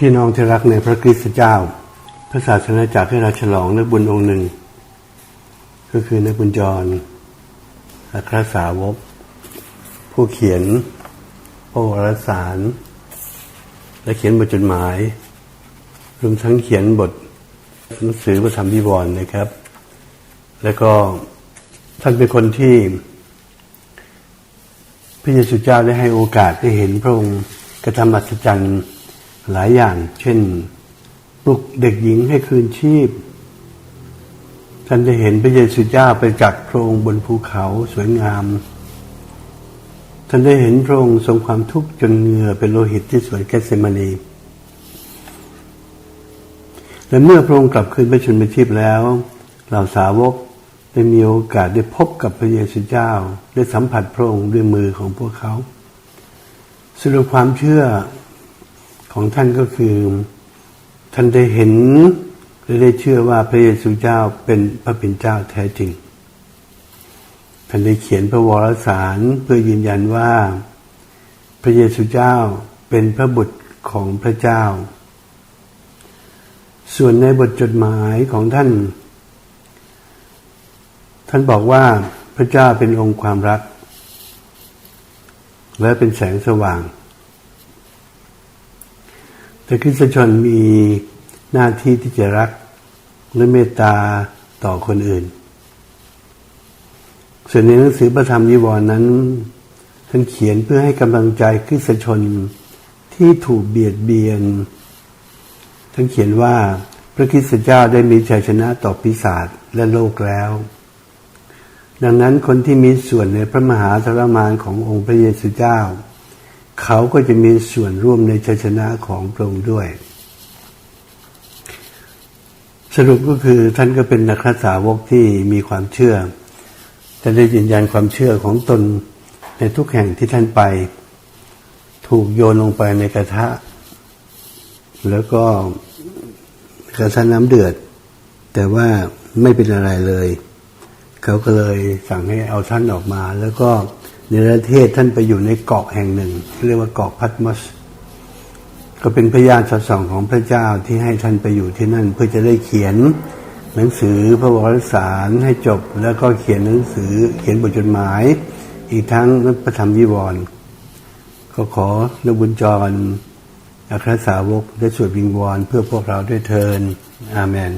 พี่น้องที่รักในพระคริสต์เจ้า พระศาสนาจักรให้เราฉลองนักบุญองค์หนึ่ง ก็คือนักบุญจรอัครสาวก ผู้เขียนพระวรสาร และเขียนบทจดหมาย รวมทั้งเขียนบทหนังสือพระธรรมวิวรณ์นะครับ แล้วก็ท่านเป็นคนที่ พระเยซูเจ้าได้ให้โอกาสได้เห็นพระองค์กระทำอัศจรรย์ หลายอย่าง เช่นปลุกเด็กหญิงให้คืนชีพ ท่านได้เห็นพระเยซูเจ้าไปจักพระองค์บนภูเขาสวยงาม ท่านได้เห็นพระองค์ทรงความทุกข์จนเหงื่อเป็นโลหิตที่สวนแกสเซมานีและเมื่อพระองค์กลับคืนไปชนไปชีพแล้ว เหล่าสาวกได้มีโอกาสได้พบกับพระเยซูเจ้า ได้สัมผัสพระองค์ด้วยมือของพวกเขาสรุปความเชื่อ ของท่านก็คือ ท่านได้เห็นและได้เชื่อว่าพระเยซูเจ้าเป็นพระเป็นเจ้าแท้จริง ท่านได้เขียนพระวรสารเพื่อยืนยันว่า พระเยซูเจ้าเป็นพระบุตรของพระเจ้า ส่วนในบทจดหมายของท่าน ท่านบอกว่าพระเจ้าเป็นองค์ความรัก และเป็นแสงสว่าง แต่คริสตชนมีหน้าที่ที่จะรักและเมตตาต่อคนอื่น ส่วนในหนังสือพระธรรมนิวรณ์นั้น ท่านเขียนเพื่อให้กำลังใจคริสตชนที่ถูกเบียดเบียน ท่านเขียนว่าพระคริสตเจ้าได้มีชัยชนะต่อปีศาจและโลกแล้ว ดังนั้นคนที่มีส่วนในพระมหาทรมานขององค์พระเยซูเจ้า เขาก็จะมีส่วนร่วมในชัยชนะของพระองค์ด้วย สรุปก็คือท่านก็เป็นนักสาวกที่มีความเชื่อแต่ได้ยืนยันความเชื่อของตนในทุกแห่งที่ท่านไป ถูกโยนลงไปในกระทะ แล้วก็กระทะน้ำเดือด แต่ว่าไม่เป็นอะไรเลย เขาก็เลยสั่งให้เอาท่านออกมา แล้วก็ ในประเทศท่านไปอยู่ในเกาะแห่งหนึ่งเรียกว่าเกาะพัตมัส ก็เป็นพยานสัตย์สองของพระเจ้าที่ให้ท่านไปอยู่ที่นั่น เพื่อจะได้เขียนหนังสือพระวรสารให้จบ แล้วก็เขียนหนังสือเขียนบทจดหมาย อีกทั้งพระธรรมวิวรณ์ก็ขอนบุญจรอัครสาวกได้สวดวิงวอนเพื่อพวกเราด้วยเทินอาเมน